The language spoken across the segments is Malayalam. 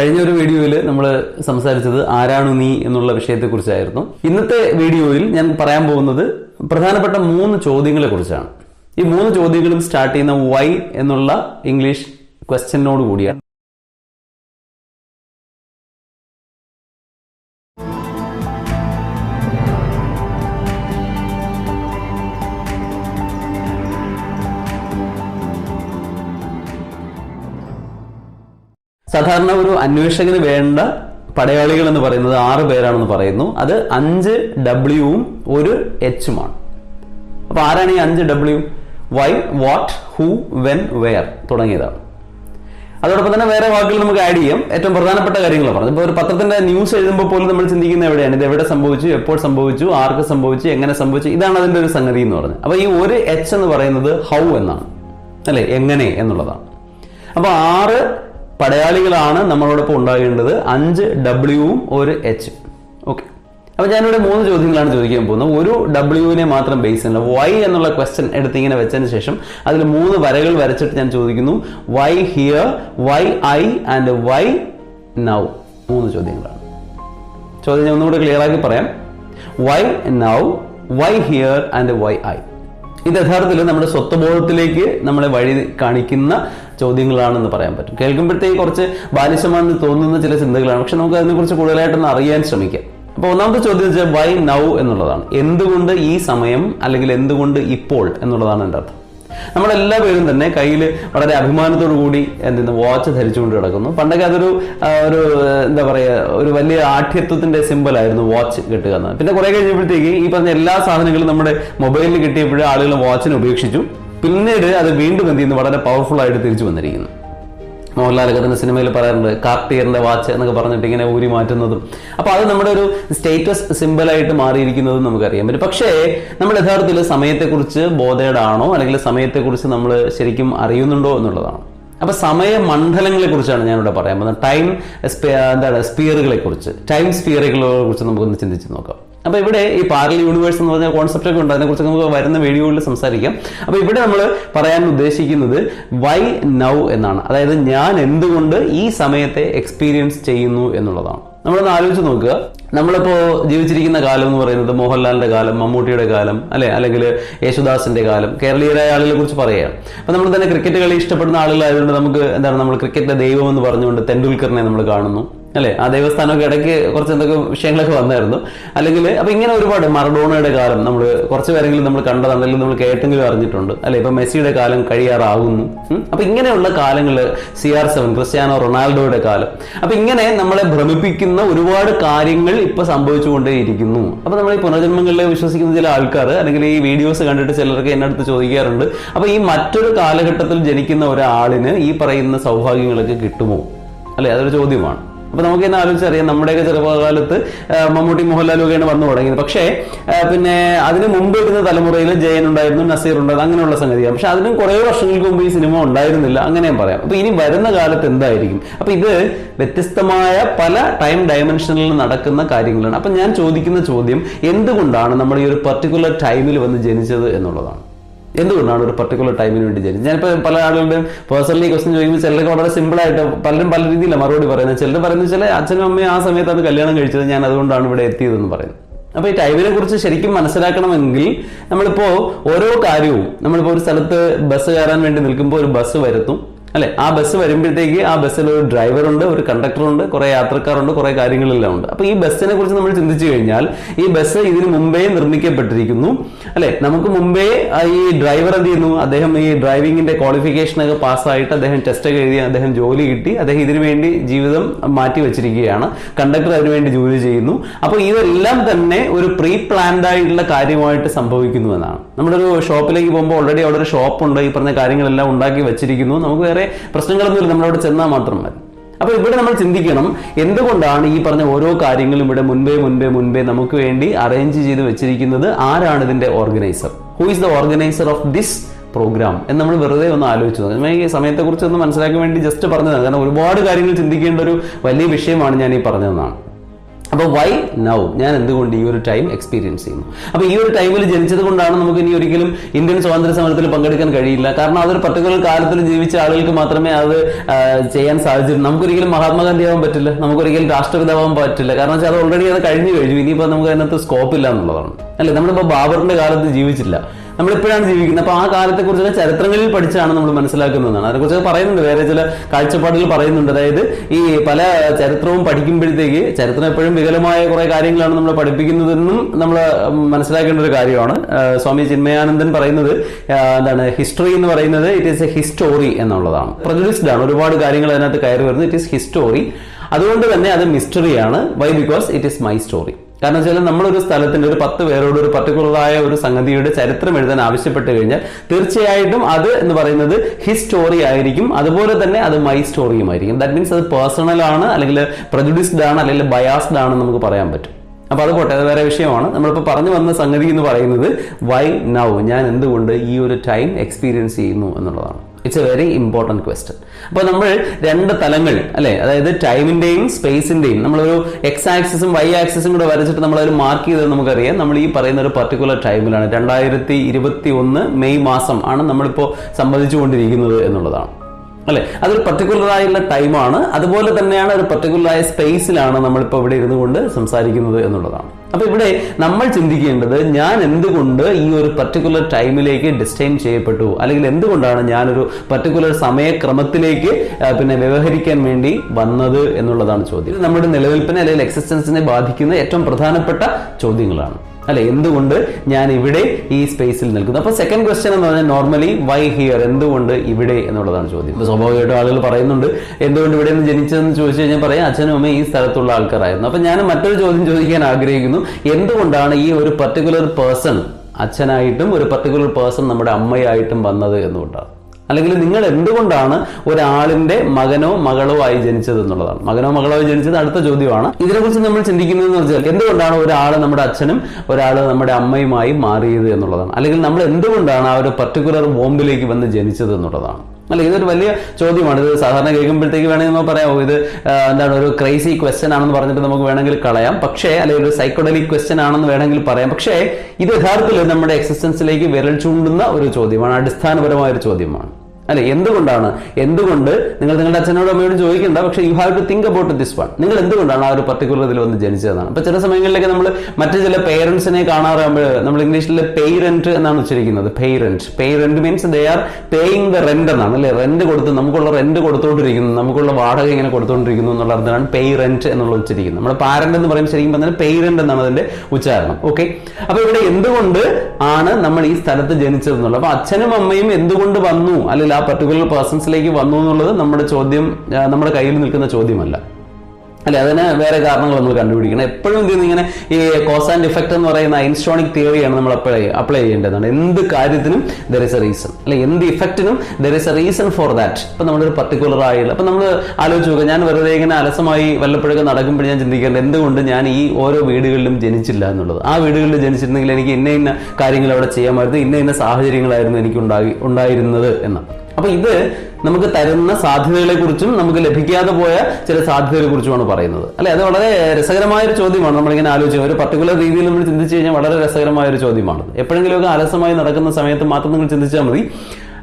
കഴിഞ്ഞ ഒരു വീഡിയോയിൽ നമ്മൾ സംസാരിച്ചത് ആരാണ് നീ എന്നുള്ള വിഷയത്തെക്കുറിച്ചായിരുന്നു. ഇന്നത്തെ വീഡിയോയിൽ ഞാൻ പറയാൻ പോകുന്നത് പ്രധാനപ്പെട്ട മൂന്ന് ചോദ്യങ്ങളെ കുറിച്ചാണ് ഈ മൂന്ന് ചോദ്യങ്ങളും സ്റ്റാർട്ട് ചെയ്യുന്ന വൈ എന്നുള്ള ഇംഗ്ലീഷ് ക്വസ്റ്റ്യനോട് കൂടിയാണ്. സാധാരണ ഒരു അന്വേഷകന് വേണ്ട പടയാളികൾ എന്ന് പറയുന്നത് ആറ് പേരാണെന്ന് പറയുന്നു. അത് അഞ്ച് ഡബ്ല്യുവും ഒരു എച്ചുമാണ് അപ്പൊ ആരാണ് ഈ അഞ്ച് W Y what who when where തുടങ്ങിയതാണ്. അതോടൊപ്പം തന്നെ വേറെ വാക്കുകൾ നമുക്ക് ആഡ് ചെയ്യാം. ഏറ്റവും പ്രധാനപ്പെട്ട കാര്യങ്ങൾ പറഞ്ഞു. ഇപ്പോൾ ഒരു പത്രത്തിന്റെ ന്യൂസ് എഴുതുമ്പോൾ പോലും നമ്മൾ ചിന്തിക്കുന്ന എവിടെയാണ്? ഇത് എവിടെ സംഭവിച്ചു? എപ്പോൾ സംഭവിച്ചു? ആർക്ക് സംഭവിച്ചു? എങ്ങനെ സംഭവിച്ചു? ഇതാണ് അതിന്റെ ഒരു സംഗതി എന്ന് പറഞ്ഞത്. അപ്പൊ ഈ ഒരു എച്ച് എന്ന് പറയുന്നത് ഹൗ എന്നാണ്. അല്ലെ? എങ്ങനെ എന്നുള്ളതാണ്. അപ്പൊ ആറ് പടയാളികളാണ് നമ്മളോടൊപ്പം ഉണ്ടാകേണ്ടത്. അഞ്ച് ഡബ്ല്യുവും ഒരു എച്ച് ഓക്കെ അപ്പൊ ഞാനിവിടെ മൂന്ന് ചോദ്യങ്ങളാണ് ചോദിക്കാൻ പോകുന്നത്. ഒരു ഡബ്ല്യുവിനെ മാത്രം ബേസ് ചെയ്യുന്നത് വൈ എന്നുള്ള ക്വസ്റ്റ്യൻ എടുത്ത് ഇങ്ങനെ വെച്ചതിന് ശേഷം അതിൽ മൂന്ന് വരകൾ വരച്ചിട്ട് ഞാൻ ചോദിക്കുന്നു. Why here why I and why now മൂന്ന് ചോദ്യങ്ങളാണ്. ചോദ്യം ഞാൻ ഒന്നുകൂടെ ക്ലിയർ ആക്കി പറയാം. Why now why here and why I ഇത് യഥാർത്ഥത്തിൽ നമ്മുടെ സ്വത്വബോധത്തിലേക്ക് നമ്മളെ വഴി കാണിക്കുന്ന ചോദ്യങ്ങളാണെന്ന് പറയാൻ പറ്റും. കേൾക്കുമ്പോഴത്തേക്ക് കുറച്ച് ബാലിശമാണെന്ന് തോന്നുന്ന ചില ചിന്തകളാണ്. പക്ഷെ നമുക്ക് അതിനെക്കുറിച്ച് കൂടുതലായിട്ടൊന്ന് അറിയാൻ ശ്രമിക്കാം. അപ്പോൾ ഒന്നാമത്തെ ചോദ്യം വെച്ചാൽ വൈ നൗ എന്നുള്ളതാണ്. എന്തുകൊണ്ട് ഈ സമയം അല്ലെങ്കിൽ എന്തുകൊണ്ട് ഇപ്പോൾ എന്നുള്ളതാണ് എന്റെ അർത്ഥം. നമ്മളെല്ലാ പേരും തന്നെ കയ്യിൽ വളരെ അഭിമാനത്തോടു കൂടി എന്തെന്ന് വാച്ച് ധരിച്ചുകൊണ്ട് കിടക്കുന്നു. പണ്ടൊക്കെ അതൊരു ഒരു എന്താ പറയുക ഒരു വലിയ ആഠ്യത്വത്തിന്റെ സിമ്പിൾ ആയിരുന്നു വാച്ച് കിട്ടുക എന്നത് പിന്നെ കുറെ കഴിഞ്ഞപ്പോഴത്തേക്ക് ഈ പറഞ്ഞ എല്ലാ സാധനങ്ങളും നമ്മുടെ മൊബൈലിൽ കിട്ടിയപ്പോഴും ആളുകൾ വാച്ചിനെ ഉപേക്ഷിച്ചു. പിന്നീട് അത് വീണ്ടും എന്ത് ചെയ്യുന്നു? വളരെ പവർഫുൾ ആയിട്ട് തിരിച്ചു വന്നിരിക്കുന്നു. മോഹൻലാലൊക്കെ തന്നെ സിനിമയിൽ പറയാറുണ്ട് കാർട്ടിയറിന്റെ വാച്ച് എന്നൊക്കെ പറഞ്ഞിട്ട് ഇങ്ങനെ ഊരി മാറ്റുന്നതും. അപ്പൊ അത് നമ്മുടെ ഒരു സ്റ്റേറ്റസ് സിമ്പിളായിട്ട് മാറിയിരിക്കുന്നതും നമുക്കറിയാൻ പറ്റും. പക്ഷേ നമ്മൾ യഥാർത്ഥത്തിൽ സമയത്തെക്കുറിച്ച് ബോധേടാണോ? അല്ലെങ്കിൽ സമയത്തെക്കുറിച്ച് നമ്മൾ ശരിക്കും അറിയുന്നുണ്ടോ എന്നുള്ളതാണ്. അപ്പൊ സമയ മണ്ഡലങ്ങളെ കുറിച്ചാണ് ഞാനിവിടെ പറയാൻ പോകുന്നത്. ടൈം എന്താണ് സ്പിയറുകളെ കുറിച്ച് ടൈം സ്പിയറുകളെ കുറിച്ച് നമുക്കൊന്ന് ചിന്തിച്ച് നോക്കാം. അപ്പൊ ഇവിടെ ഈ പാരൽ യൂണിവേഴ്സ് എന്ന് പറഞ്ഞ കോൺസെപ്റ്റ് ഒക്കെ ഉണ്ട്. അതിനെക്കുറിച്ച് നമുക്ക് വരുന്ന വീഡിയോയിൽ സംസാരിക്കാം. അപ്പൊ ഇവിടെ നമ്മൾ പറയാൻ ഉദ്ദേശിക്കുന്നത് വൈ നൗ എന്നാണ്. അതായത് ഞാൻ എന്തുകൊണ്ട് ഈ സമയത്തെ എക്സ്പീരിയൻസ് ചെയ്യുന്നു എന്നുള്ളതാണ്. നമ്മളൊന്ന് ആലോചിച്ച് നോക്കുക. നമ്മളിപ്പോ ജീവിച്ചിരിക്കുന്ന കാലം എന്ന് പറയുന്നത് മോഹൻലാലിന്റെ കാലം മമ്മൂട്ടിയുടെ കാലം അല്ലെ? അല്ലെങ്കിൽ യേശുദാസിന്റെ കാലം കേരളീയരായ ആളുകളെ കുറിച്ച് പറയുകയാണ്. അപ്പൊ നമ്മൾ തന്നെ ക്രിക്കറ്റ് കളി ഇഷ്ടപ്പെടുന്ന ആളുകളായതുകൊണ്ട് നമുക്ക് എന്താണ് നമ്മൾ ക്രിക്കറ്റിന്റെ ദൈവം എന്ന് പറഞ്ഞുകൊണ്ട് തെണ്ടുൽക്കറിനെ നമ്മൾ കാണുന്നു. അല്ലെ? ആ ദേവസ്ഥാനമൊക്കെ ഇടയ്ക്ക് കുറച്ച് എന്തൊക്കെ വിഷയങ്ങളൊക്കെ വന്നായിരുന്നു. അല്ലെങ്കിൽ അപ്പൊ ഇങ്ങനെ ഒരുപാട് മറഡോണയുടെ കാലം നമ്മൾ കുറച്ച് പേരെങ്കിലും നമ്മൾ കണ്ടതാണ് അല്ലെങ്കിൽ നമ്മൾ കേട്ടെങ്കിലും അറിഞ്ഞിട്ടുണ്ട്. അല്ലെ? ഇപ്പൊ മെസ്സിയുടെ കാലം കഴിയാറാകുന്നു. അപ്പൊ ഇങ്ങനെയുള്ള കാലങ്ങൾ സി ആർ സെവൻ ക്രിസ്ത്യാനോ റൊണാൾഡോയുടെ കാലം. അപ്പൊ ഇങ്ങനെ നമ്മളെ ഭ്രമിപ്പിക്കുന്ന ഒരുപാട് കാര്യങ്ങൾ ഇപ്പൊ സംഭവിച്ചുകൊണ്ടേയിരിക്കുന്നു. അപ്പൊ നമ്മൾ ഈ പുനർജന്മങ്ങളിൽ വിശ്വസിക്കുന്ന ചില ആൾക്കാർ അല്ലെങ്കിൽ ഈ വീഡിയോസ് കണ്ടിട്ട് ചിലർക്ക് എന്നെ അടുത്ത് ചോദിക്കാറുണ്ട് അപ്പൊ ഈ മറ്റൊരു കാലഘട്ടത്തിൽ ജനിക്കുന്ന ഒരാളിന് ഈ പറയുന്ന സൗഭാഗ്യങ്ങളൊക്കെ കിട്ടുമോ? അല്ലെ? അതൊരു ചോദ്യമാണ്. അപ്പൊ നമുക്ക് ഇന്ന് ആലോചിച്ചറിയാം നമ്മുടെയൊക്കെ ചെറുപ്പകാലത്ത് മമ്മൂട്ടി മോഹൻലാലും ഒക്കെയാണ് വന്നു തുടങ്ങിയത്. പക്ഷേ പിന്നെ അതിന് മുമ്പ് ഇരുന്ന തലമുറയിൽ ജയൻ ഉണ്ടായിരുന്നു നസീർ ഉണ്ടായിരുന്നു അങ്ങനെയുള്ള സംഗതിയാണ്. പക്ഷെ അതിനും കുറേ വർഷങ്ങൾക്ക് മുമ്പ് ഈ സിനിമ ഉണ്ടായിരുന്നില്ല. അങ്ങനെയും പറയാം. അപ്പൊ ഇനി വരുന്ന കാലത്ത് എന്തായിരിക്കും? അപ്പൊ ഇത് വ്യത്യസ്തമായ പല ടൈം ഡയമെൻഷനിൽ നടക്കുന്ന കാര്യങ്ങളാണ്. അപ്പൊ ഞാൻ ചോദിക്കുന്ന ചോദ്യം എന്തുകൊണ്ടാണ് നമ്മൾ ഈ ഒരു പർട്ടിക്കുലർ ടൈമിൽ വന്ന് ജനിച്ചത് എന്നുള്ളതാണ്. എന്തുകൊണ്ടാണ് ഒരു പർട്ടിക്കുലർ ടൈമിന് വേണ്ടി ജനിച്ചത് ഞാനിപ്പോൾ പല ആളുകളുടെയും പേഴ്സണലി ക്വസ്റ്റ്യൻ ചോദിക്കുമ്പോൾ ചിലർക്ക് വളരെ സിമ്പിൾ ആയിട്ട് പലരും പല രീതിയിലാണ് മറുപടി പറയുന്നത്. ചിലർ പറയുന്നത് ചില അച്ഛനും അമ്മയും ആ സമയത്താണ് കല്യാണം കഴിച്ചത് ഞാൻ അതുകൊണ്ടാണ് ഇവിടെ എത്തിയതെന്ന് പറയുന്നത്. അപ്പോൾ ഈ ടൈമിനെ കുറിച്ച് ശരിക്കും മനസ്സിലാക്കണമെങ്കിൽ നമ്മളിപ്പോ ഓരോ കാര്യവും നമ്മളിപ്പോ ഒരു സ്ഥലത്ത് ബസ് കയറാൻ വേണ്ടി നിൽക്കുമ്പോൾ ഒരു ബസ് വരുത്തും. അല്ലെ? ആ ബസ് വരുമ്പോഴത്തേക്ക് ആ ബസ്സിൽ ഒരു ഡ്രൈവറുണ്ട് ഒരു കണ്ടക്ടറുണ്ട് കുറെ യാത്രക്കാരുണ്ട് കുറെ കാര്യങ്ങളെല്ലാം ഉണ്ട്. അപ്പൊ ഈ ബസ്സിനെ കുറിച്ച് നമ്മൾ ചിന്തിച്ചു കഴിഞ്ഞാൽ ഈ ബസ് ഇതിന് മുമ്പേ നിർമ്മിക്കപ്പെട്ടിരിക്കുന്നു. അല്ലെ? നമുക്ക് മുമ്പേ ഈ ഡ്രൈവർ എന്ത് ചെയ്യുന്നു? അദ്ദേഹം ഈ ഡ്രൈവിംഗിന്റെ ക്വാളിഫിക്കേഷൻ ഒക്കെ പാസ്സായിട്ട് അദ്ദേഹം ടെസ്റ്റ് ഒക്കെ എഴുതി അദ്ദേഹം ജോലി കിട്ടി. അദ്ദേഹം ഇതിനു വേണ്ടി ജീവിതം മാറ്റി വെച്ചിരിക്കുകയാണ്. കണ്ടക്ടർ അതിനു വേണ്ടി ജോലി ചെയ്യുന്നു. അപ്പോൾ ഇതെല്ലാം തന്നെ ഒരു പ്രീ പ്ലാൻഡ് ആയിട്ടുള്ള കാര്യമായിട്ട് സംഭവിക്കുന്നു എന്നാണ്. നമ്മുടെ ഒരു ഷോപ്പിലേക്ക് പോകുമ്പോൾ ഓൾറെഡി അവിടെ ഒരു ഷോപ്പ് ഉണ്ട്. ഈ പറഞ്ഞ കാര്യങ്ങളെല്ലാം ഉണ്ടാക്കി വെച്ചിരിക്കുന്നു. നമുക്ക് വേറെ പ്രശ്നങ്ങളൊന്നുമില്ല നമ്മളവിടെ ചെന്നാൽ മാത്രം മതി. അപ്പൊ ഇവിടെ നമ്മൾ ചിന്തിക്കണം എന്തുകൊണ്ടാണ് ഈ പറഞ്ഞ ഓരോ കാര്യങ്ങളും ഇവിടെ മുൻപേ മുൻപേ മുൻപേ നമുക്ക് വേണ്ടി അറേഞ്ച് ചെയ്ത് വെച്ചിരിക്കുന്നത്? ആരാണ് ഇതിന്റെ organiser who is the organiser of this programme എന്ന് നമ്മൾ വെറുതെ ഒന്ന് ആലോചിച്ചു ഈ സമയത്തെക്കുറിച്ച് ഒന്ന് മനസ്സിലാക്കാൻ വേണ്ടി ജസ്റ്റ് പറഞ്ഞതാണ്. കാരണം ഒരുപാട് കാര്യങ്ങൾ ചിന്തിക്കേണ്ട ഒരു വലിയ വിഷയമാണ് ഞാൻ ഈ പറഞ്ഞതെന്നാണ്. അപ്പൊ വൈ നൗ ഞാൻ എന്തുകൊണ്ട് ഈ ഒരു ടൈം എക്സ്പീരിയൻസ് ചെയ്യുന്നു? അപ്പൊ ഈ ഒരു ടൈമിൽ ജനിച്ചത് കൊണ്ടാണ് നമുക്ക് ഇനി ഒരിക്കലും ഇന്ത്യൻ സ്വാതന്ത്ര്യ സമരത്തിൽ പങ്കെടുക്കാൻ കഴിയില്ല. കാരണം അതൊരു പർട്ടിക്കുലർ കാലത്തിൽ ജീവിച്ച ആളുകൾക്ക് മാത്രമേ അത് ചെയ്യാൻ സാധിച്ചിട്ടുള്ളൂ നമുക്കൊരിക്കലും മഹാത്മാഗാന്ധി ആവാൻ പറ്റില്ല. നമുക്കൊരിക്കലും രാഷ്ട്രപിതാവാൻ പറ്റില്ല. കാരണം വെച്ചാൽ അത് ഓൾറെഡി അത് കഴിഞ്ഞു കഴിഞ്ഞു. ഇനിയിപ്പോൾ നമുക്ക് അതിനകത്ത് സ്കോപ്പ് ഇല്ല എന്നുള്ളതാണ്. അല്ലേ? നമ്മളിപ്പോൾ ബാബറിന്റെ കാലത്ത് ജീവിച്ചില്ല. നമ്മളിപ്പോഴാണ് ജീവിക്കുന്നത്. അപ്പൊ ആ കാലത്തെ കുറിച്ചുള്ള ചരിത്രങ്ങളിൽ പഠിച്ചാണ് നമ്മൾ മനസ്സിലാക്കുന്നതാണ്. അതിനെക്കുറിച്ച് പറയുന്നുണ്ട്. വേറെ ചില കാഴ്ചപ്പാടുകൾ പറയുന്നുണ്ട്. അതായത് ഈ പല ചരിത്രവും പഠിക്കുമ്പോഴത്തേക്ക് ചരിത്രം എപ്പോഴും വികലമായ കുറെ കാര്യങ്ങളാണ് നമ്മൾ പഠിപ്പിക്കുന്നതെന്നും നമ്മൾ മനസ്സിലാക്കേണ്ട ഒരു കാര്യമാണ്. സ്വാമി ചിന്മയാനന്ദൻ പറയുന്നത് എന്താണ് ഹിസ്റ്ററി എന്ന് പറയുന്നത് ഇറ്റ് ഈസ് എ ഹിസ്റ്റോറി എന്നുള്ളതാണ്. പ്രജുഡിസ്ഡ് ആണ്. ഒരുപാട് കാര്യങ്ങൾ അതിനകത്ത് കയറി വരുന്നത് ഇറ്റ് ഈസ് ഹിസ്റ്റോറി അതുകൊണ്ട് തന്നെ അത് മിസ്റ്ററിയാണ് why because it is my story കാരണം വെച്ചാൽ നമ്മളൊരു സ്ഥലത്തിന്റെ ഒരു പത്ത് പേരോട് ഒരു പർട്ടിക്കുലറായ ഒരു സംഗതിയുടെ ചരിത്രം എഴുതാൻ ആവശ്യപ്പെട്ട് കഴിഞ്ഞാൽ തീർച്ചയായിട്ടും അത് എന്ന് പറയുന്നത് ഹിസ് സ്റ്റോറി ആയിരിക്കും. അതുപോലെ തന്നെ അത് മൈ സ്റ്റോറിയും ആയിരിക്കും. ദാറ്റ് മീൻസ് അത് പേഴ്സണൽ ആണ് അല്ലെങ്കിൽ പ്രജുഡിസ്ഡ് ആണ് അല്ലെങ്കിൽ ബയാസ്ഡ് ആണ് നമുക്ക് പറയാൻ പറ്റും. അപ്പൊ അത് പോട്ടെ അത് വേറെ വിഷയമാണ്. നമ്മളിപ്പോൾ പറഞ്ഞു വന്ന സംഗതി എന്ന് പറയുന്നത് വൈ നൗ ഞാൻ എന്തുകൊണ്ട് ഈ ഒരു ടൈം എക്സ്പീരിയൻസ് ചെയ്യുന്നു എന്നുള്ളതാണ്. It's a very important question അപ്പോൾ നമ്മൾ രണ്ട് തലങ്ങൾ അല്ലേ? അതായത് ടൈമിന്റെയും സ്പേസിന്റെയും നമ്മളൊരു എക്സ് ആക്സിസും വൈ ആക്സിസും കൂടെ വരച്ചിട്ട് അതിൽ മാർക്ക് ചെയ്തത് നമുക്കറിയാം. നമ്മൾ ഈ പറയുന്ന ഒരു പർട്ടിക്കുലർ ടൈമിലാണ് രണ്ടായിരത്തി ഇരുപത്തി ഒന്ന് മെയ് മാസം ആണ് നമ്മളിപ്പോൾ സംബന്ധിച്ചുകൊണ്ടിരിക്കുന്നത് എന്നുള്ളതാണ്. അല്ലെ? അതൊരു പർട്ടിക്കുലറായുള്ള ടൈമാണ് അതുപോലെ തന്നെയാണ് ഒരു പർട്ടിക്കുലറായ സ്പേസിലാണ് നമ്മളിപ്പോൾ ഇവിടെ ഇരുന്നു കൊണ്ട് സംസാരിക്കുന്നത് എന്നുള്ളതാണ്. അപ്പൊ ഇവിടെ നമ്മൾ ചിന്തിക്കേണ്ടത് ഞാൻ എന്തുകൊണ്ട് ഈ ഒരു പർട്ടിക്കുലർ ടൈമിലേക്ക് ഡിസ്റ്റൈൻ ചെയ്യപ്പെട്ടു? അല്ലെങ്കിൽ എന്തുകൊണ്ടാണ് ഞാനൊരു പർട്ടിക്കുലർ സമയക്രമത്തിലേക്ക് പിന്നെ വ്യവഹരിക്കാൻ വേണ്ടി വന്നത് എന്നുള്ളതാണ് ചോദ്യം. നമ്മുടെ നിലനിൽപ്പിനെ അല്ലെങ്കിൽ എക്സിസ്റ്റൻസിനെ ബാധിക്കുന്ന ഏറ്റവും പ്രധാനപ്പെട്ട ചോദ്യങ്ങളാണ്. അല്ലെ? എന്തുകൊണ്ട് ഞാൻ ഇവിടെ ഈ സ്പേസിൽ നിൽക്കുന്നു? അപ്പൊ സെക്കൻഡ് ക്വസ്റ്റ്യൻ എന്ന് പറഞ്ഞാൽ നോർമലി വൈ ഹിയർ എന്തുകൊണ്ട് ഇവിടെ എന്നുള്ളതാണ് ചോദ്യം. ഇപ്പൊ സ്വാഭാവികമായിട്ടും ആളുകൾ പറയുന്നുണ്ട് എന്തുകൊണ്ട് ഇവിടെ നിന്ന് ജനിച്ചതെന്ന് ചോദിച്ചു കഴിഞ്ഞാൽ പറയാം അച്ഛനും അമ്മയും ഈ സ്ഥലത്തുള്ള ആൾക്കാരായിരുന്നു. അപ്പൊ ഞാൻ മറ്റൊരു ചോദ്യം ചോദിക്കാൻ ആഗ്രഹിക്കുന്നു എന്തുകൊണ്ടാണ് ഈ ഒരു പർട്ടിക്കുലർ പേഴ്സൺ അച്ഛനായിട്ടും ഒരു പർട്ടിക്കുലർ പേഴ്സൺ നമ്മുടെ അമ്മയായിട്ടും വന്നത് എന്നുകൊണ്ടാണ് അല്ലെങ്കിൽ നിങ്ങൾ എന്തുകൊണ്ടാണ് ഒരാളിന്റെ മകനോ മകളോ ആയി ജനിച്ചത് എന്നുള്ളതാണ്. മകനോ മകളോ ആയി ജനിച്ചത് അടുത്ത ചോദ്യമാണ്. ഇതിനെക്കുറിച്ച് നമ്മൾ ചിന്തിക്കുന്നതെന്ന് വെച്ചാൽ എന്തുകൊണ്ടാണ് ഒരാൾ നമ്മുടെ അച്ഛനും ഒരാൾ നമ്മുടെ അമ്മയുമായി മാറിയത് എന്നുള്ളതാണ്. അല്ലെങ്കിൽ നമ്മൾ എന്തുകൊണ്ടാണ് ആ ഒരു പർട്ടിക്കുലർ ബോംബിലേക്ക് വന്ന് ജനിച്ചത് എന്നുള്ളതാണ്. അല്ല ഇതൊരു വലിയ ചോദ്യമാണ്. ഇത് സാധാരണ കേൾക്കുമ്പോഴത്തേക്ക് വേണമെങ്കിൽ നമുക്ക് പറയാമോ ഇത് എന്താണ് ഒരു ക്രൈസി ക്വസ്റ്റ്യൻ ആണെന്ന് പറഞ്ഞിട്ട് നമുക്ക് വേണമെങ്കിൽ കളയാം. പക്ഷേ അല്ലെങ്കിൽ ഒരു സൈക്കോഡലിക് ക്വസ്റ്റ്യൻ ആണെന്ന് വേണമെങ്കിൽ പറയാം. പക്ഷേ ഇത് യഥാർത്ഥത്തിൽ നമ്മുടെ എക്സിസ്റ്റൻസിലേക്ക് വിരൽ ചൂണ്ടുന്ന ഒരു ചോദ്യമാണ് അടിസ്ഥാനപരമായ ഒരു ചോദ്യമാണ്. അല്ലെ എന്തുകൊണ്ടാണ്? എന്തുകൊണ്ട്? നിങ്ങൾ നിങ്ങളുടെ അച്ഛനോടും അമ്മയോടും ചോദിക്കേണ്ട പക്ഷേ you have to think about this one നിങ്ങൾ എന്തുകൊണ്ടാണ് ആ ഒരു പർട്ടിക്കുലർ ഇതിൽ വന്ന് ജനിച്ചതെന്നാണ്? അപ്പൊ ചില സമയങ്ങളിലൊക്കെ നമ്മൾ മറ്റു ചില പേരൻസിനെ കാണാറാകുമ്പോൾ നമ്മൾ ഇംഗ്ലീഷിൽ പേരന്റ് എന്നാണ് ഉച്ചരിക്കുന്നത്. Parent parent means they are paying the rent എന്നാണ്. അല്ലെ റെന്റ് കൊടുത്ത് നമുക്കുള്ള റെന്റ് കൊടുത്തുകൊണ്ടിരിക്കുന്നു നമുക്കുള്ള വാടക ഇങ്ങനെ കൊടുത്തുകൊണ്ടിരിക്കുന്നു എന്നുള്ള അർത്ഥമാണ് പേരന്റ് എന്നുള്ള ഉച്ചരിക്കുന്നത്. നമ്മുടെ പാരന്റ് എന്ന് പറയുമ്പോൾ ശരിക്കും പറഞ്ഞാൽ പേരന്റ് എന്നാണ് അതിന്റെ ഉച്ചാരണം. ഓക്കെ അപ്പൊ ഇവിടെ എന്തുകൊണ്ട് ആണ് നമ്മൾ ഈ സ്ഥലത്ത് ജനിച്ചതെന്നുള്ളത്? അപ്പൊ അച്ഛനും അമ്മയും എന്തുകൊണ്ട് വന്നു? അല്ലെങ്കിൽ പർട്ടിക്കുലർ പേഴ്സൺസിലേക്ക് വന്നു എന്നുള്ളത് നമ്മുടെ ചോദ്യം നമ്മുടെ കയ്യിൽ നിൽക്കുന്ന ചോദ്യമല്ല. അല്ലെ അതിന് വേറെ കാരണങ്ങൾ നമ്മൾ കണ്ടുപിടിക്കണം. എപ്പോഴും ചെയ്യുന്നു ഇങ്ങനെ ഈ കോസ് ആൻഡ് ഇഫക്റ്റ് എന്ന് പറയുന്ന ഐൻസ്റ്റോണിക് തിയറിയാണ് നമ്മൾ അപ്ലൈ അപ്ലൈ ചെയ്യേണ്ടതാണ്. എന്ത് കാര്യത്തിനും ദർ ഇസ് എ റീസൺ അല്ലെ എന്ത് ഇഫക്റ്റിനും there is a reason for that ഇപ്പൊ നമ്മളൊരു പർട്ടിക്കുലർ ആയുള്ള അപ്പൊ നമ്മൾ ആലോചിച്ച് നോക്കുക ഞാൻ വെറുതെ ഇങ്ങനെ അലസമായി വല്ലപ്പോഴൊക്കെ നടക്കുമ്പോൾ ഞാൻ ചിന്തിക്കേണ്ടത് എന്തുകൊണ്ട് ഞാൻ ഈ ഓരോ വീടുകളിലും ജനിച്ചില്ല എന്നുള്ളത്? ആ വീടുകളിൽ ജനിച്ചിരുന്നെങ്കിൽ എനിക്ക് ഇന്ന ഇന്ന കാര്യങ്ങൾ അവിടെ ചെയ്യാമായിരുന്നു ഇന്ന ഇന്ന സാഹചര്യങ്ങളായിരുന്നു എനിക്ക് ഉണ്ടായി ഉണ്ടായിരുന്നത് എന്ന്. അപ്പൊ ഇത് നമുക്ക് തരുന്ന സാധ്യതകളെ കുറിച്ചും നമുക്ക് ലഭിക്കാതെ പോയ ചില സാധ്യതകളെ കുറിച്ചുമാണ് പറയുന്നത്. അല്ലെ? അത് വളരെ രസകരമായ ഒരു ചോദ്യമാണ്. നമ്മളിങ്ങനെ ആലോചിക്കുക ഒരു പർട്ടിക്കുലർ രീതിയിൽ നമ്മൾ ചിന്തിച്ചു കഴിഞ്ഞാൽ വളരെ രസകരമായ ഒരു ചോദ്യമാണ് എപ്പോഴെങ്കിലും ഒക്കെ അലസമായി നടക്കുന്ന സമയത്ത് മാത്രം നിങ്ങൾ ചിന്തിച്ചാൽ മതി.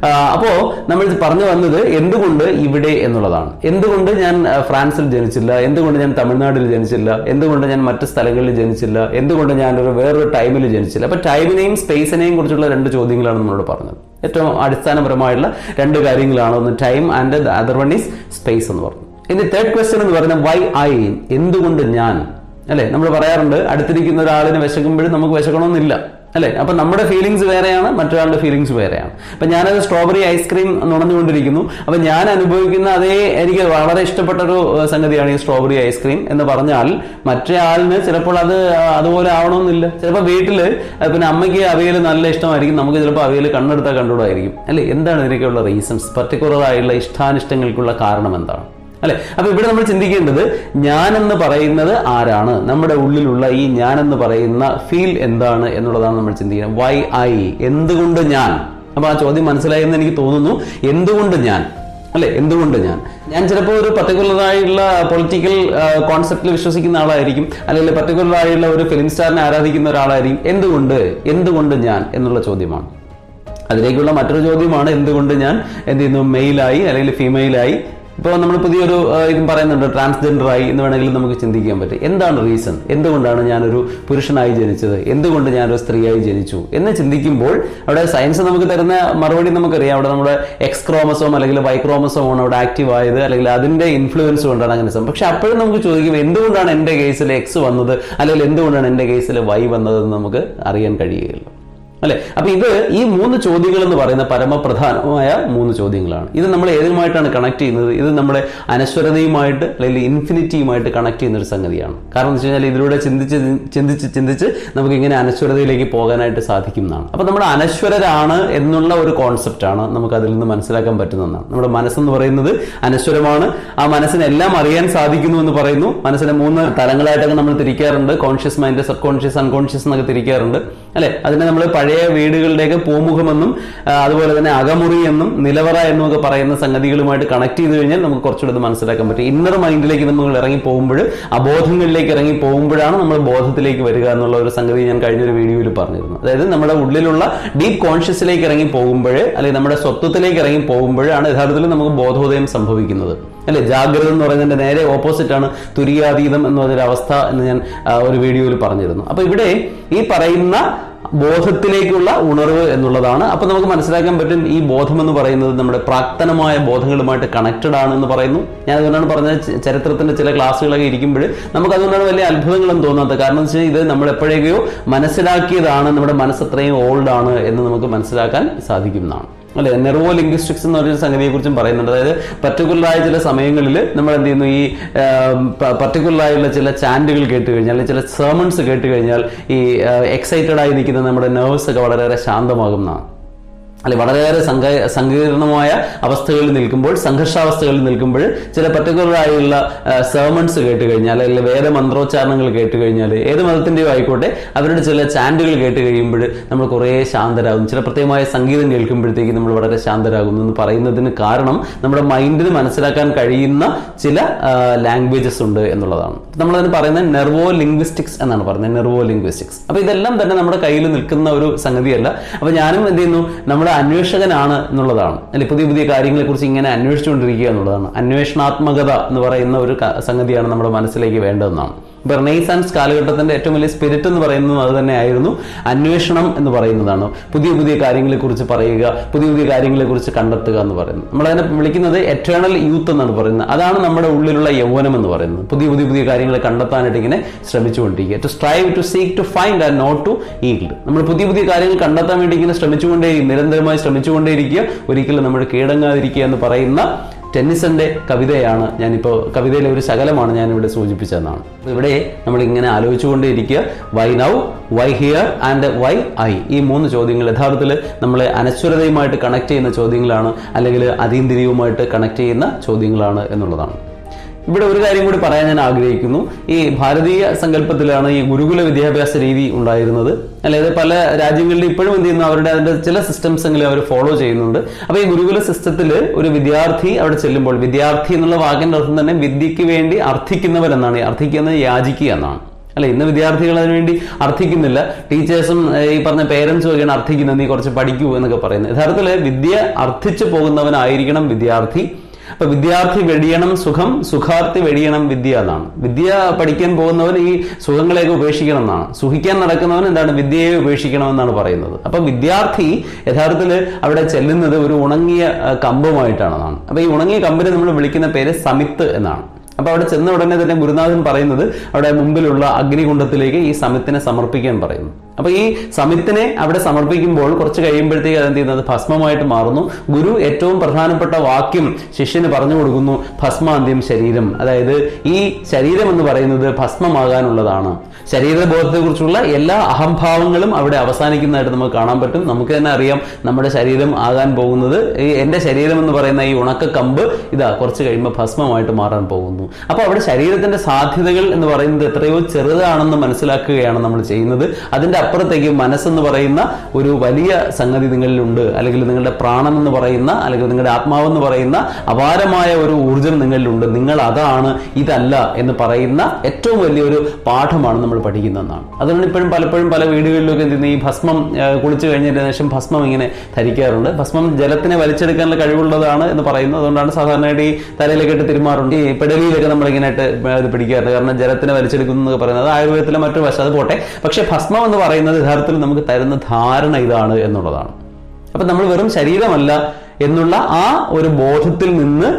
ആ, അപ്പോ നമ്മൾ പറഞ്ഞു വന്നത് എന്തുകൊണ്ട് ഇവിടെ എന്നുള്ളതാണ്. എന്തുകൊണ്ട് ഞാൻ ഫ്രാൻസിൽ ജനിച്ചില്ല? എന്തുകൊണ്ട് ഞാൻ തമിഴ്നാട്ടിൽ ജനിച്ചില്ല? എന്തുകൊണ്ട് ഞാൻ മറ്റ് സ്ഥലങ്ങളിൽ ജനിച്ചില്ല? എന്തുകൊണ്ട് ഞാൻ ഒരു വേറൊരു ടൈമിൽ ജനിച്ചില്ല? അപ്പൊ ടൈമിനെയും സ്പേസിനെയും കുറിച്ചുള്ള രണ്ട് ചോദ്യങ്ങളാണ് നമ്മളോട് പറഞ്ഞത്. ഏറ്റവും അടിസ്ഥാനപരമായുള്ള രണ്ട് കാര്യങ്ങളാണ് ഒന്ന് time and the other one is space എന്ന് പറഞ്ഞു. ഇനി തേർഡ് ക്വസ്റ്റ്യൻ എന്ന് പറയുന്നത് വൈ ഐ എന്തുകൊണ്ട് ഞാൻ? അല്ലെ? നമ്മൾ പറയാറുണ്ട് അടുത്തിരിക്കുന്ന ഒരാളിന് വിശക്കുമ്പോഴും നമുക്ക് വിശക്കണമെന്നില്ല. അല്ലെ? അപ്പൊ നമ്മുടെ ഫീലിങ്സ് വേറെയാണ് മറ്റൊരാളുടെ ഫീലിങ്സ് വേറെയാണ്. അപ്പൊ ഞാനത് സ്ട്രോബെറി ഐസ്ക്രീം നുണഞ്ഞുകൊണ്ടിരിക്കുന്നു അപ്പൊ ഞാൻ അനുഭവിക്കുന്ന അതേ എനിക്ക് വളരെ ഇഷ്ടപ്പെട്ട ഒരു സംഗതിയാണ് ഈ സ്ട്രോബെറി ഐസ്ക്രീം എന്ന് പറഞ്ഞാൽ മറ്റേ ആളിന് ചിലപ്പോൾ അത് അതുപോലെ ആവണമെന്നില്ല ചിലപ്പോൾ വീട്ടിൽ പിന്നെ അമ്മയ്ക്ക് അവയിൽ നല്ല ഇഷ്ടമായിരിക്കും. നമുക്ക് ചിലപ്പോൾ അവയിൽ കണ്ണെടുത്താൽ കണ്ടുകൂടായിരിക്കും. അല്ലെ? എന്താണ് ഇതിനൊക്കെയുള്ള റീസൺസ് പർട്ടിക്കുലർ ആയിട്ടുള്ള ഇഷ്ടാനിഷ്ടങ്ങൾക്കുള്ള കാരണം എന്താണ്? അല്ലെ? അപ്പൊ ഇവിടെ നമ്മൾ ചിന്തിക്കേണ്ടത് ഞാൻ എന്ന് പറയുന്നത് ആരാണ്? നമ്മുടെ ഉള്ളിലുള്ള ഈ ഞാൻ എന്ന് പറയുന്ന ഫീൽ എന്താണ് എന്നുള്ളതാണ് നമ്മൾ ചിന്തിക്കുന്നത്. വൈ ഐ എന്തുകൊണ്ട് ഞാൻ? അപ്പൊ ആ ചോദ്യം മനസ്സിലായെന്ന് എനിക്ക് തോന്നുന്നു. എന്തുകൊണ്ട് ഞാൻ? അല്ലെ? എന്തുകൊണ്ട് ഞാൻ? ഞാൻ ചിലപ്പോൾ ഒരു പർട്ടിക്കുലറായുള്ള പൊളിറ്റിക്കൽ കോൺസെപ്റ്റിൽ വിശ്വസിക്കുന്ന ആളായിരിക്കും. അല്ലെങ്കിൽ പർട്ടിക്കുലറായുള്ള ഒരു ഫിലിം സ്റ്റാറിനെ ആരാധിക്കുന്ന ഒരാളായിരിക്കും. എന്തുകൊണ്ട്? എന്തുകൊണ്ട് ഞാൻ? എന്നുള്ള ചോദ്യമാണ്. അതിലേക്കുള്ള മറ്റൊരു ചോദ്യമാണ് എന്തുകൊണ്ട് ഞാൻ? എന്ത് ചെയ്യുന്നു? മെയിലായി അല്ലെങ്കിൽ ഫീമെയിലായി ഇപ്പോൾ നമ്മൾ പുതിയൊരു ഇതും പറയുന്നുണ്ട് ട്രാൻസ്ജെൻഡർ ആയി എന്ന് വേണമെങ്കിലും നമുക്ക് ചിന്തിക്കാൻ പറ്റും. എന്താണ് റീസൺ എന്തുകൊണ്ടാണ് ഞാനൊരു പുരുഷനായി ജനിച്ചത്? എന്തുകൊണ്ട് ഞാനൊരു സ്ത്രീയായി ജനിച്ചു? എന്ന് ചിന്തിക്കുമ്പോൾ അവിടെ സയൻസ് നമുക്ക് തരുന്ന മറുപടി നമുക്കറിയാം. അവിടെ നമ്മുടെ എക്സ് ക്രോമസോം അല്ലെങ്കിൽ വൈ ആണ് അവിടെ ആക്റ്റീവ് ആയത് അല്ലെങ്കിൽ അതിന്റെ ഇൻഫ്ലുവൻസ് കൊണ്ടാണ് അങ്ങനെ സംഭവം പക്ഷെ അപ്പോഴും നമുക്ക് ചോദിക്കും എന്തുകൊണ്ടാണ് എന്റെ കേസിൽ എക്സ് വന്നത്? അല്ലെങ്കിൽ എന്തുകൊണ്ടാണ് എന്റെ കേസിൽ വൈ വന്നതെന്ന് നമുക്ക് അറിയാൻ കഴിയുകയില്ല. അല്ലെ? അപ്പൊ ഇത് ഈ മൂന്ന് ചോദ്യങ്ങൾ എന്ന് പറയുന്ന പരമപ്രധാനമായ മൂന്ന് ചോദ്യങ്ങളാണ്. ഇത് നമ്മൾ ഏതുമായിട്ടാണ് കണക്ട് ചെയ്യുന്നത്? ഇത് നമ്മുടെ അനശ്വരതയുമായിട്ട് അല്ലെങ്കിൽ ഇൻഫിനിറ്റിയുമായിട്ട് കണക്ട് ചെയ്യുന്ന ഒരു സംഗതിയാണ്. കാരണം എന്ന് വെച്ച് കഴിഞ്ഞാൽ ഇതിലൂടെ ചിന്തിച്ച് ചിന്തിച്ച് ചിന്തിച്ച് നമുക്ക് ഇങ്ങനെ അനശ്വരതയിലേക്ക് പോകാനായിട്ട് സാധിക്കും എന്നാണ്. അപ്പൊ നമ്മൾ അനശ്വരരാണ് എന്നുള്ള ഒരു കോൺസെപ്റ്റാണ് നമുക്ക് അതിൽ നിന്ന് മനസ്സിലാക്കാൻ പറ്റുന്നതാണ് നമ്മുടെ മനസ്സെന്ന് പറയുന്നത് അനശ്വരമാണ്. ആ മനസ്സിനെല്ലാം അറിയാൻ സാധിക്കുന്നു എന്ന് പറയുന്നു. മനസ്സിനെ മൂന്ന് തലങ്ങളായിട്ടൊക്കെ നമ്മൾ തിരിക്കാറുണ്ട്. Conscious mind subconscious unconscious എന്നൊക്കെ തിരിക്കാറുണ്ട്. അല്ലെ? അതിനെ നമ്മൾ പഴയ വീടുകളുടെയൊക്കെ പൂമുഖമെന്നും അതുപോലെ തന്നെ അകമുറി എന്നും നിലവറ എന്നും ഒക്കെ പറയുന്ന സംഗതികളുമായിട്ട് കണക്ട് ചെയ്ത് കഴിഞ്ഞാൽ നമുക്ക് കുറച്ചുകൂടെ മനസ്സിലാക്കാൻ പറ്റും. ഇന്നർ മൈൻഡിലേക്ക് നമ്മൾ ഇറങ്ങി പോകുമ്പോൾ അബോധങ്ങളിലേക്ക് ഇറങ്ങി പോകുമ്പോഴാണ് നമ്മൾ ബോധത്തിലേക്ക് വരിക എന്നുള്ള ഒരു സംഗതി ഞാൻ കഴിഞ്ഞൊരു വീഡിയോയിൽ പറഞ്ഞിരുന്നു അതായത് നമ്മുടെ ഉള്ളിലുള്ള ഡീപ്പ് കോൺഷ്യസിലേക്ക് ഇറങ്ങി പോകുമ്പോൾ അല്ലെങ്കിൽ നമ്മുടെ സ്വത്വത്തിലേക്ക് ഇറങ്ങി പോകുമ്പോഴാണ് യഥാർത്ഥത്തിൽ നമുക്ക് ബോധോദയം സംഭവിക്കുന്നത്. അല്ലെ? ജാഗ്രത എന്ന് പറയുന്നതിന്റെ നേരെ ഓപ്പോസിറ്റ് ആണ് തുരിയാതീതം എന്ന് പറഞ്ഞൊരു അവസ്ഥ എന്ന് ഞാൻ ഒരു വീഡിയോയിൽ പറഞ്ഞിരുന്നു. അപ്പൊ ഇവിടെ ഈ പറയുന്ന ബോധത്തിലേക്കുള്ള ഉണർവ് എന്നുള്ളതാണ്. അപ്പൊ നമുക്ക് മനസ്സിലാക്കാൻ പറ്റും ഈ ബോധം എന്ന് പറയുന്നത് നമ്മുടെ പ്രാക്തനമായ ബോധങ്ങളുമായിട്ട് കണക്റ്റഡ് ആണ് എന്ന് പറയുന്നു. ഞാൻ അതുകൊണ്ടാണ് പറഞ്ഞത് ചരിത്രത്തിന്റെ ചില ക്ലാസ്സുകളൊക്കെ ഇരിക്കുമ്പോൾ നമുക്ക് അതുകൊണ്ടാണ് വലിയ അത്ഭുതങ്ങളൊന്നും തോന്നാത്തത് കാരണം എന്ന് വെച്ചാൽ ഇത് നമ്മൾ എപ്പോഴേക്കോ മനസ്സിലാക്കിയതാണ് നമ്മുടെ മനസ്സ് അത്രയും ഓൾഡ് ആണ് എന്ന് നമുക്ക് മനസ്സിലാക്കാൻ സാധിക്കുന്നതാണ്. അല്ലെ നെർവോ ലിംഗ്വിസ്റ്റിക്സ് എന്ന് പറഞ്ഞൊരു സംഗതിയെ കുറിച്ചും പറയുന്നുണ്ട്. അതായത് പർട്ടിക്കുലറായ ചില സമയങ്ങളിൽ നമ്മൾ എന്ത് ചെയ്യുന്നു ഈ പർട്ടിക്കുലറായുള്ള ചില ചാൻഡുകൾ കേട്ട് കഴിഞ്ഞാൽ ചില സെർമൺസ് കേട്ട് കഴിഞ്ഞാൽ ഈ എക്സൈറ്റഡ് ആയി നിൽക്കുന്ന നമ്മുടെ നെർവ്സ് ഒക്കെ വളരെയേറെ ശാന്തമാകുന്നതാണ്. അല്ലെ വളരെയേറെ സംഘ സങ്കീർണമായ അവസ്ഥകളിൽ നിൽക്കുമ്പോൾ സംഘർഷാവസ്ഥകളിൽ നിൽക്കുമ്പോൾ ചില പർട്ടിക്കുലറായുള്ള സെർമൺസ് കേട്ട് കഴിഞ്ഞാൽ അല്ലെങ്കിൽ വേദമന്ത്രോച്ചാരണങ്ങൾ കേട്ട് കഴിഞ്ഞാൽ ഏത് മതത്തിന്റെയോ ആയിക്കോട്ടെ അവരുടെ ചില ചാൻഡുകൾ കേട്ട് കഴിയുമ്പോൾ നമ്മൾ കുറേ ശാന്തരാകും. ചില പ്രത്യേകമായ സംഗീതം കേൾക്കുമ്പോഴത്തേക്ക് നമ്മൾ വളരെ ശാന്തരാകുന്നു എന്ന് പറയുന്നതിന് കാരണം നമ്മുടെ മൈൻഡിന് മനസ്സിലാക്കാൻ കഴിയുന്ന ചില ലാംഗ്വേജസ് ഉണ്ട് എന്നുള്ളതാണ്. നമ്മളതിന് പറയുന്നത് നെർവോ ലിംഗ്വിസ്റ്റിക്സ് എന്നാണ് പറയുന്നത് നെർവോ ലിംഗ്വിസ്റ്റിക്സ് അപ്പോൾ ഇതെല്ലാം തന്നെ നമ്മുടെ കയ്യിൽ നിൽക്കുന്ന ഒരു സംഗതിയല്ല. അപ്പോൾ ഞാനും എന്ത് ചെയ്യുന്നു? നമ്മുടെ അന്വേഷകനാണ് എന്നുള്ളതാണ്. അല്ലെ പുതിയ പുതിയ കാര്യങ്ങളെ കുറിച്ച് ഇങ്ങനെ അന്വേഷിച്ചുകൊണ്ടിരിക്കുക എന്നുള്ളതാണ്. അന്വേഷണാത്മകത എന്ന് പറയുന്ന ഒരു സംഗതിയാണ് നമ്മുടെ മനസ്സിലേക്ക് വേണ്ടതെന്നാണ്. ഇപ്പൊ കാലഘട്ടത്തിന്റെ ഏറ്റവും വലിയ സ്പിരിറ്റ് എന്ന് പറയുന്നതും അത് തന്നെയായിരുന്നു അന്വേഷണം എന്ന് പറയുന്നതാണ്. പുതിയ പുതിയ കാര്യങ്ങളെ കുറിച്ച് പറയുക പുതിയ പുതിയ കാര്യങ്ങളെ കുറിച്ച് കണ്ടെത്തുക എന്ന് പറയുന്നത്. നമ്മളതിനെ വിളിക്കുന്നത് എറ്റേണൽ യൂത്ത് എന്നാണ് പറയുന്നത്. അതാണ് നമ്മുടെ ഉള്ളിലുള്ള യൗവനം എന്ന് പറയുന്നത്. പുതിയ പുതിയ പുതിയ കാര്യങ്ങൾ കണ്ടെത്താനായിട്ട് ഇങ്ങനെ ശ്രമിച്ചുകൊണ്ടിരിക്കുക. To strive to seek to find and not to yield നമ്മൾ പുതിയ പുതിയ കാര്യങ്ങൾ കണ്ടെത്താൻ വേണ്ടി ഇങ്ങനെ ശ്രമിച്ചുകൊണ്ടേ നിരന്തരമായി ശ്രമിച്ചുകൊണ്ടേയിരിക്കുക ഒരിക്കലും നമ്മൾ കീഴടങ്ങാതിരിക്കുക എന്ന് പറയുന്ന ടെന്നിസന്റെ കവിതയാണ് ഞാനിപ്പോൾ കവിതയിലെ ഒരു ശകലമാണ് ഞാൻ ഇവിടെ സൂചിപ്പിച്ചതെന്നാണ്. ഇവിടെ നമ്മൾ ഇങ്ങനെ ആലോചിച്ചുകൊണ്ടേയിരിക്കുക why now why here and why I ഈ മൂന്ന് ചോദ്യങ്ങൾ യഥാർത്ഥത്തിൽ നമ്മളെ അനശ്വരതയുമായിട്ട് കണക്ട് ചെയ്യുന്ന ചോദ്യങ്ങളാണ് അല്ലെങ്കിൽ അതീന്ദ്രിയവുമായിട്ട് കണക്ട് ചെയ്യുന്ന ചോദ്യങ്ങളാണ് എന്നുള്ളതാണ്. ഇവിടെ ഒരു കാര്യം കൂടി പറയാൻ ഞാൻ ആഗ്രഹിക്കുന്നു. ഈ ഭാരതീയ സങ്കല്പത്തിലാണ് ഈ ഗുരുകുല വിദ്യാഭ്യാസ രീതി ഉണ്ടായിരുന്നത്. അല്ലാതെ പല രാജ്യങ്ങളിൽ ഇപ്പോഴും എന്ത് ചെയ്യുന്നു? അവരുടെ അതിന്റെ ചില സിസ്റ്റംസ് എങ്കിലും അവർ ഫോളോ ചെയ്യുന്നുണ്ട്. അപ്പൊ ഈ ഗുരുകുല സിസ്റ്റത്തിൽ ഒരു വിദ്യാർത്ഥി അവിടെ ചെല്ലുമ്പോൾ വിദ്യാർത്ഥി എന്നുള്ള വാക്കിന്റെ അർത്ഥം തന്നെ വിദ്യയ്ക്ക് വേണ്ടി അർത്ഥിക്കുന്നവർ എന്നാണ് യാചിക്കുന്നത് യാചിക്കുക എന്നാണ്. അല്ല ഇന്ന് വിദ്യാർത്ഥികൾ അതിനുവേണ്ടി അർത്ഥിക്കുന്നില്ല. ടീച്ചേഴ്സും ഈ പറഞ്ഞ പേരൻസും ഒക്കെയാണ് അർത്ഥിക്കുന്നത്. നീ കുറച്ച് പഠിക്കൂ എന്നൊക്കെ പറയുന്നത്. യഥാർത്ഥത്തിൽ വിദ്യ അർത്ഥിച്ചു പോകുന്നവനായിരിക്കണം വിദ്യാർത്ഥി. അപ്പൊ വിദ്യാർത്ഥി വെടിയണം സുഖം സുഖാർത്ഥി വെടിയണം വിദ്യ എന്നാണ്. വിദ്യ പഠിക്കാൻ പോകുന്നവൻ ഈ സുഖങ്ങളെയൊക്കെ ഉപേക്ഷിക്കണം എന്നാണ് സുഖിക്കാൻ നടക്കുന്നവൻ എന്താണ് വിദ്യയെ ഉപേക്ഷിക്കണം എന്നാണ് പറയുന്നത്. അപ്പൊ വിദ്യാർത്ഥി യഥാർത്ഥത്തിൽ അവിടെ ചെല്ലുന്നത് ഒരു ഉണങ്ങിയ കമ്പുമായിട്ടാണെന്നാണ്. അപ്പൊ ഈ ഉണങ്ങിയ കമ്പിനെ നമ്മൾ വിളിക്കുന്ന പേര് സമിത്ത് എന്നാണ്. അപ്പൊ അവിടെ ചെന്ന ഉടനെ തന്നെ ഗുരുനാഥൻ പറയുന്നത് അവിടെ മുമ്പിലുള്ള അഗ്നികുണ്ഡത്തിലേക്ക് ഈ സമിത്തിനെ സമർപ്പിക്കാൻ പറയുന്നു. അപ്പൊ ഈ സമിത്തിനെ അവിടെ സമർപ്പിക്കുമ്പോൾ കുറച്ച് കഴിയുമ്പോഴത്തേക്ക് അതെന്ത് ചെയ്യുന്നത്? ഭസ്മമായിട്ട് മാറുന്നു. ഗുരു ഏറ്റവും പ്രധാനപ്പെട്ട വാക്യം ശിഷ്യന് പറഞ്ഞു കൊടുക്കുന്നു ഭസ്മാന്ത്യം ശരീരം. അതായത് ഈ ശരീരം എന്ന് പറയുന്നത് ഭസ്മമാകാനുള്ളതാണ്. ശരീരബോധത്തെക്കുറിച്ചുള്ള എല്ലാ അഹംഭാവങ്ങളും അവിടെ അവസാനിക്കുന്നതായിട്ട് നമുക്ക് കാണാൻ പറ്റും. നമുക്ക് തന്നെ അറിയാം നമ്മുടെ ശരീരം ആകാൻ പോകുന്നത്. ഈ എന്റെ ശരീരം എന്ന് പറയുന്ന ഈ ഉണക്ക കമ്പ് ഇതാ കുറച്ച് കഴിയുമ്പോൾ ഭസ്മമായിട്ട് മാറാൻ പോകുന്നു. അപ്പൊ അവിടെ ശരീരത്തിന്റെ സാധ്യതകൾ എന്ന് പറയുന്നത് എത്രയോ ചെറുതാണെന്ന് മനസ്സിലാക്കുകയാണ് നമ്മൾ ചെയ്യുന്നത്. അതിന്റെ അപ്പുറത്തേക്ക് മനസ്സെന്ന് പറയുന്ന ഒരു വലിയ സംഗതി നിങ്ങളിലുണ്ട്. അല്ലെങ്കിൽ നിങ്ങളുടെ പ്രാണൻ എന്ന് പറയുന്ന അല്ലെങ്കിൽ നിങ്ങളുടെ ആത്മാവെന്ന് പറയുന്ന അപാരമായ ഒരു ഊർജം നിങ്ങളിലുണ്ട്. നിങ്ങൾ അതാണ് ഇതല്ല എന്ന് പറയുന്ന ഏറ്റവും വലിയൊരു പാഠമാണ് നമ്മൾ പഠിക്കുന്നതെന്നാണ് അതുകൊണ്ട് ഇപ്പോഴും പലപ്പോഴും പല വീടുകളിലൊക്കെ എന്ത് ഈ ഭസ്മം കുളിച്ചു കഴിഞ്ഞതിന് ശേഷം ഭസ്മം ഇങ്ങനെ ധരിക്കാറുണ്ട്. ഭസ്മം ജലത്തിനെ വലിച്ചെടുക്കാനുള്ള കഴിവുള്ളതാണ് എന്ന് പറയുന്നത്. അതുകൊണ്ടാണ് സാധാരണയായിട്ട് ഈ തലയിലൊക്കെ ഇട്ട് തിരുമാറുണ്ട്. ഈ പെടലിയിലൊക്കെ നമ്മളിങ്ങനെ ഇത് പിടിക്കാറുണ്ട്. കാരണം ജലത്തിനെ വലിച്ചെടുക്കുന്നു എന്ന് പറയുന്നത് ആയുർവേദത്തിലെ മറ്റൊരു വശം. അത് പോട്ടെ. പക്ഷേ ഭസ്മം എന്ന് പറയുന്നത് യഥാർത്ഥത്തിൽ നമുക്ക് തരുന്ന ധാരണ ഇതാണ് എന്നുള്ളതാണ്. അപ്പൊ നമ്മൾ വെറും ശരീരമല്ല എന്നുള്ള ആ ഒരു ബോധത്തിൽ നിന്ന്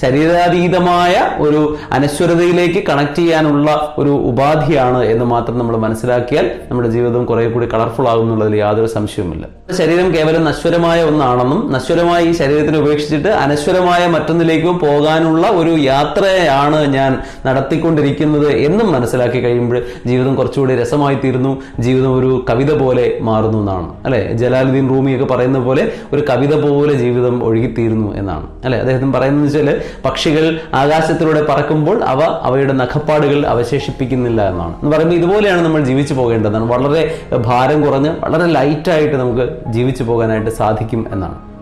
ശരീരാതീതമായ ഒരു അനശ്വരതയിലേക്ക് കണക്ട് ചെയ്യാനുള്ള ഒരു ഉപാധിയാണ് എന്ന് മാത്രം നമ്മൾ മനസ്സിലാക്കിയാൽ നമ്മുടെ ജീവിതം കുറെ കൂടി കളർഫുൾ ആകും എന്നുള്ളതിൽ യാതൊരു സംശയവുമില്ല. ശരീരം കേവലം നശ്വരമായ ഒന്നാണെന്നും നശ്വരമായ ഈ ശരീരത്തിനെ ഉപേക്ഷിച്ചിട്ട് അനശ്വരമായ മറ്റൊന്നിലേക്കും പോകാനുള്ള ഒരു യാത്രയാണ് ഞാൻ നടത്തിക്കൊണ്ടിരിക്കുന്നത് എന്നും മനസ്സിലാക്കി കഴിയുമ്പോൾ ജീവിതം കുറച്ചുകൂടി രസമായി തീരുന്നു ജീവിതം ഒരു കവിത പോലെ മാറുന്നു എന്നാണ്. അല്ലെ? ജലാലുദ്ദീൻ റൂമിയൊക്കെ പറയുന്ന പോലെ ഒരു കവിത പോലെ ജീവിതം ഒഴുകിത്തീരുന്നു എന്നാണ്. അല്ലെ? അദ്ദേഹത്തിന് പറയുന്നത് വെച്ചാൽ പക്ഷികൾ ആകാശത്തിലൂടെ പറക്കുമ്പോൾ അവ അവയുടെ നഖപ്പാടുകൾ അവശേഷിപ്പിക്കുന്നില്ല എന്നാണ്. എന്ന് പറയുമ്പോൾ ഇതുപോലെയാണ് നമ്മൾ ജീവിച്ചു പോകേണ്ടതാണ് വളരെ ഭാരം കുറഞ്ഞ് വളരെ ലൈറ്റായിട്ട് നമുക്ക് ജീവിച്ചു പോകാനായിട്ട് സാധിക്കും എന്നാണ്.